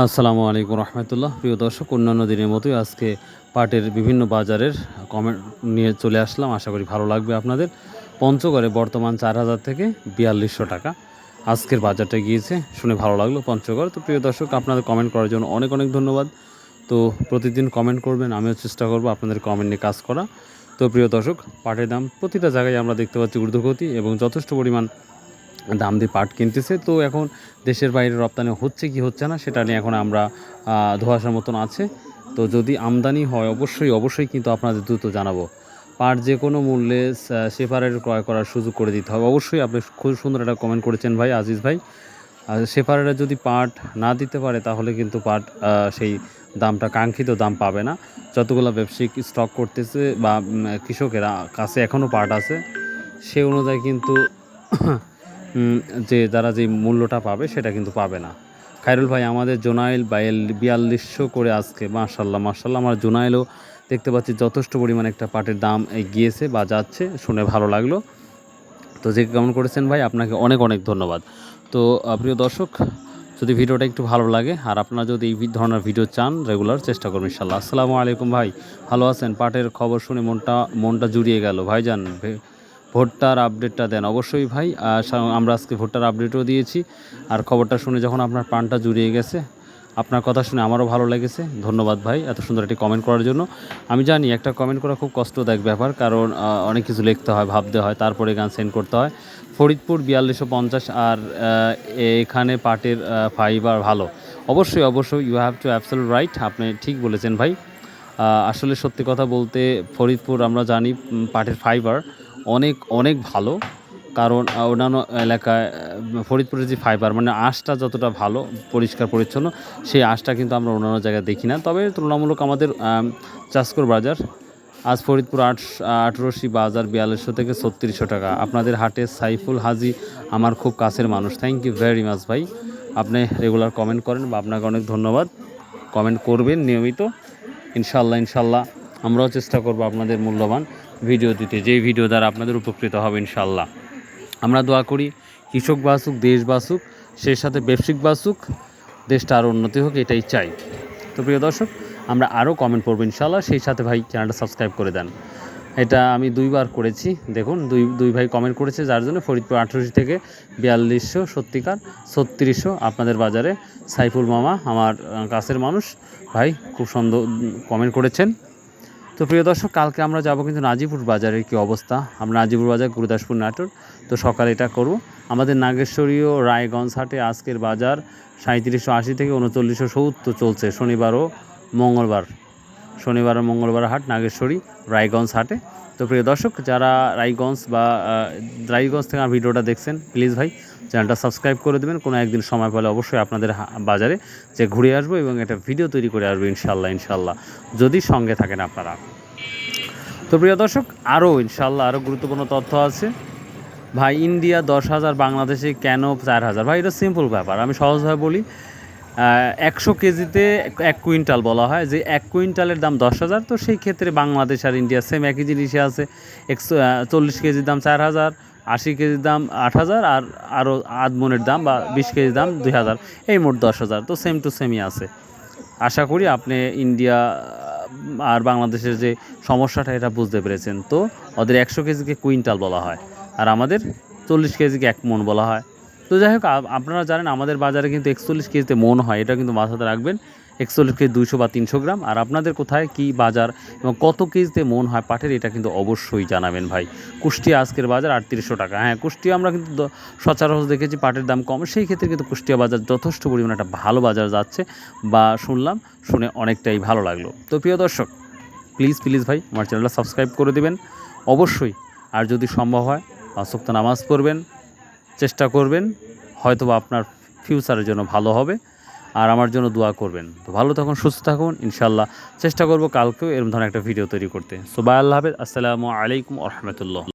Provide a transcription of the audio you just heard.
আসসালামু আলাইকুম রহমতুল্লাহ। প্রিয় দর্শক, অন্যান্য দিনের মতোই আজকে পাটের বিভিন্ন বাজারের কমেন্ট নিয়ে চলে আসলাম। আশা করি ভালো লাগবে আপনাদের। পঞ্চগড়ে বর্তমান চার হাজার থেকে বিয়াল্লিশশো টাকা। আজকের বাজারটা গিয়েছে, শুনে ভালো লাগল পঞ্চগড়। তো প্রিয় দর্শক, আপনাদের কমেন্ট করার জন্য অনেক অনেক ধন্যবাদ। তো প্রতিদিন কমেন্ট করবেন, আমিও চেষ্টা করব আপনাদের কমেন্ট নিয়ে কাজ করা। তো প্রিয় দর্শক, পাটের দাম প্রতিটা জায়গায় আমরা দেখতে পাচ্ছি ঊর্ধ্বগতি এবং যথেষ্ট পরিমাণ দাম দিয়ে পাট কিনতেছে। তো এখন দেশের বাইরে রপ্তানি হচ্ছে কি হচ্ছে না, সেটা নিয়ে এখন আমরা ধোঁয়াশার মতন আছে। তো যদি আমদানি হয়, অবশ্যই অবশ্যই কিন্তু আপনাদের দ্রুত জানাব। পাট যে কোনো মূল্যে সেপারেট ক্রয় করার সুযোগ করে দিতে হবে। অবশ্যই আপনি খুব সুন্দর একটা কমেন্ট করেছেন ভাই, আজিজ ভাই। আর সেপারেটরা যদি পাট না দিতে পারে, তাহলে কিন্তু পাট সেই দামটা, কাঙ্ক্ষিত দাম পাবে না। যতগুলো ব্যবসায়িক স্টক করতেছে বা কৃষকেরা কাছে এখনও পাট আছে, সে অনুযায়ী কিন্তু যে যারা যে মূল্যটা পাবে সেটা কিন্তু পাবে না। খায়রুল ভাই, আমাদের জোনাইল বাইল বিয়াল্লিশশো করে আজকে মার্শাল্লাহ মার্শাল্লাহ আমার জোনাইলও দেখতে পাচ্ছি যথেষ্ট পরিমাণে একটা পাটের দাম গিয়েছে বা যাচ্ছে, শুনে ভালো লাগল। তো যে কেমন করেছেন ভাই, আপনাকে অনেক অনেক ধন্যবাদ। তো প্রিয় দর্শক, যদি ভিডিওটা একটু ভালো লাগে, আর আপনারা যদি এই ধরনের ভিডিও চান, রেগুলার চেষ্টা করবেন ইনশাল্লাহ। আসসালামু আলাইকুম ভাই, ভালো আছেন? পাটের খবর শুনে মনটা মনটা জুড়িয়ে গেল। ভাইজান, ভে- ভোটটার আপডেটটা দেন। অবশ্যই ভাই আমরা আজকে ভোটটার আপডেটও দিয়েছি। আর খবরটা শুনে যখন আপনার প্রাণটা জুড়িয়ে গেছে, আপনার কথা শুনে আমারও ভালো লেগেছে। ধন্যবাদ ভাই এত সুন্দর একটি কমেন্ট করার জন্য। আমি জানি একটা কমেন্ট করা খুব কষ্টদায়ক ব্যাপার, কারণ অনেক কিছু লিখতে হয়, ভাবতে হয়, তারপরে গান সেন্ড করতে হয়। ফরিদপুর বিয়াল্লিশশো পঞ্চাশ আর এখানে পাটের ফাইবার ভালো। অবশ্যই অবশ্যই you have to absolute right আপনি ঠিক বলেছেন ভাই। আসলে সত্যি কথা বলতে ফরিদপুর আমরা জানি পাটের ফাইবার অনেক অনেক ভালো। কারণ অন্যান্য এলাকায় ফরিদপুরের যে ফাইবার মানে আঁশটা যতটা ভালো পরিষ্কার পরিচ্ছন্ন সেই আঁশটা কিন্তু আমরা অন্যান্য জায়গায় দেখি না। তবে তুলনামূলক আমাদের আম, চাষকর বাজার আজ ফরিদপুর আট আঠেরোশি বাজার বিয়াল্লিশশো থেকে ছত্রিশশো টাকা। আপনাদের হাটে সাইফুল হাজি আমার খুব কাছের মানুষ। থ্যাংক ইউ ভেরি মাচ ভাই। আপনি রেগুলার কমেন্ট করেন বা আপনাকে অনেক ধন্যবাদ। কমেন্ট করবেন নিয়মিত। ইনশাল্লাহ ইনশাল্লাহ আমরাও চেষ্টা করব আপনাদের মূল্যবান ভিডিও দিতে, যেই ভিডিও দ্বারা আপনাদের উপকৃত হবে ইনশাল্লাহ আমরা দোয়া করি, কৃষক বাসুক দেশ বাসুক সেই সাথে ব্যবসায়িক বাসুক দেশটা আরও উন্নতি হোক, এটাই চাই। তো প্রিয় দর্শক, আমরা আরও কমেন্ট করব ইনশাল্লাহ সেই সাথে ভাই চ্যানেলটা সাবস্ক্রাইব করে দেন। এটা আমি দুইবার করেছি, দেখুন, দুই দুই ভাই কমেন্ট করেছে, যার জন্য ফরিদপুর আঠেরোশো থেকে বিয়াল্লিশশো, সত্যিকার, ছত্রিশশো আপনাদের বাজারে সাইফুল মামা, আমার কাছের মানুষ, ভাই, খুব সুন্দর কমেন্ট করেছেন। তো প্রিয় দর্শক, কালকে আমরা যাব কিন্তু নাজিপুর বাজারের কি অবস্থা? আমরা নাজিপুর বাজার, গুরুদাসপুর নাটোর। তো সকালে এটা করব। আমাদের নাগেশ্বরীয় রায়গঞ্জ হাটে আজকের বাজার সাঁত্রিশশো আশি থেকে উনচল্লিশশো সত্তর চলছে। শনিবার ও মঙ্গলবার। শনিবার ও মঙ্গলবার হাট নাগেশ্বরী রায়গঞ্জ হাটে। তো প্রিয় দর্শক, যারা রায়গঞ্জ বা রায়গঞ্জ থেকে আমার ভিডিওটা দেখছেন, প্লিজ ভাই চ্যানেলটা সাবস্ক্রাইব করে দেবেন। কোনো একদিন সময় পেলে অবশ্যই আপনাদের বাজারে যে ঘুরে আসব এবং একটা ভিডিও তৈরি করে আসব ইনশাল্লাহ ইনশাল্লাহ। যদি সঙ্গে থাকেন আপনারা। তো প্রিয় দর্শক, আরও ইনশাল্লাহ আরও গুরুত্বপূর্ণ তথ্য আছে। ভাই, ইন্ডিয়া দশ হাজার, বাংলাদেশে কেন চার হাজার? ভাই, এটা সিম্পল ব্যাপার। আমি সহজভাবে বলি একশো কেজিতে এক কুইন্টাল বলা হয়। যে এক কুইন্টালের দাম দশ হাজার, তো সেই ক্ষেত্রে বাংলাদেশ আর ইন্ডিয়া সেম একই জিনিসই আছে। একশো চল্লিশ কেজির দাম চার হাজার, আশি কেজির দাম আট হাজার, আর আরও আধ মনের দাম বা বিশ কেজির দাম দুই হাজার। এই মোট দশ হাজার, তো সেম টু সেমই আছে। আশা করি আপনি ইন্ডিয়া আর বাংলাদেশের যে সমস্যাটা, এটা বুঝতে পেরেছেন। তো ওদের একশো কেজিকে কুইন্টাল বলা হয়, আর আমাদের চল্লিশ কেজিকে এক মন বলা হয়। তো যাই হোক আপনারা জানেন আমাদের বাজারে কিন্তু একচল্লিশ কেজিতে মন হয়, এটা কিন্তু মাথাতে রাখবেন। একচল্লিশ কেজি দুইশো বা তিনশো গ্রাম। আর আপনাদের কোথায় কি বাজার এবং কত কেজিতে মন হয় পাটের, এটা কিন্তু অবশ্যই জানাবেন ভাই। কুষ্টিয়া আজকের বাজার আটত্রিশশো টাকা। হ্যাঁ কুষ্টিয়া আমরা কিন্তু সচরাচর দেখেছি পাটের দাম কম। সেই ক্ষেত্রে কিন্তু কুষ্টিয়া বাজার যথেষ্ট পরিমাণে একটা ভালো বাজার যাচ্ছে বা শুনলাম, শুনে অনেকটাই ভালো লাগল। তো প্রিয় দর্শক, প্লিজ প্লিজ ভাই, আমার চ্যানেলটা সাবস্ক্রাইব করে দিবেন। অবশ্যই। আর যদি সম্ভব হয় পাঁচক্ত নামাজ পড়বেন। চেষ্টা করবেন হয়তো আপনার ফিউচারের জন্য ভালো হবে। আর আমার জন্য দোয়া করবেন। তো ভালো থাকুন, সুস্থ থাকুন ইনশাল্লাহ চেষ্টা করব কালকেও এরকম ধরনের একটা ভিডিও তৈরি করতে। সো বাই আল্লাহ হাফেজ। আসসালামু আলাইকুম রহমতুল্লাহ।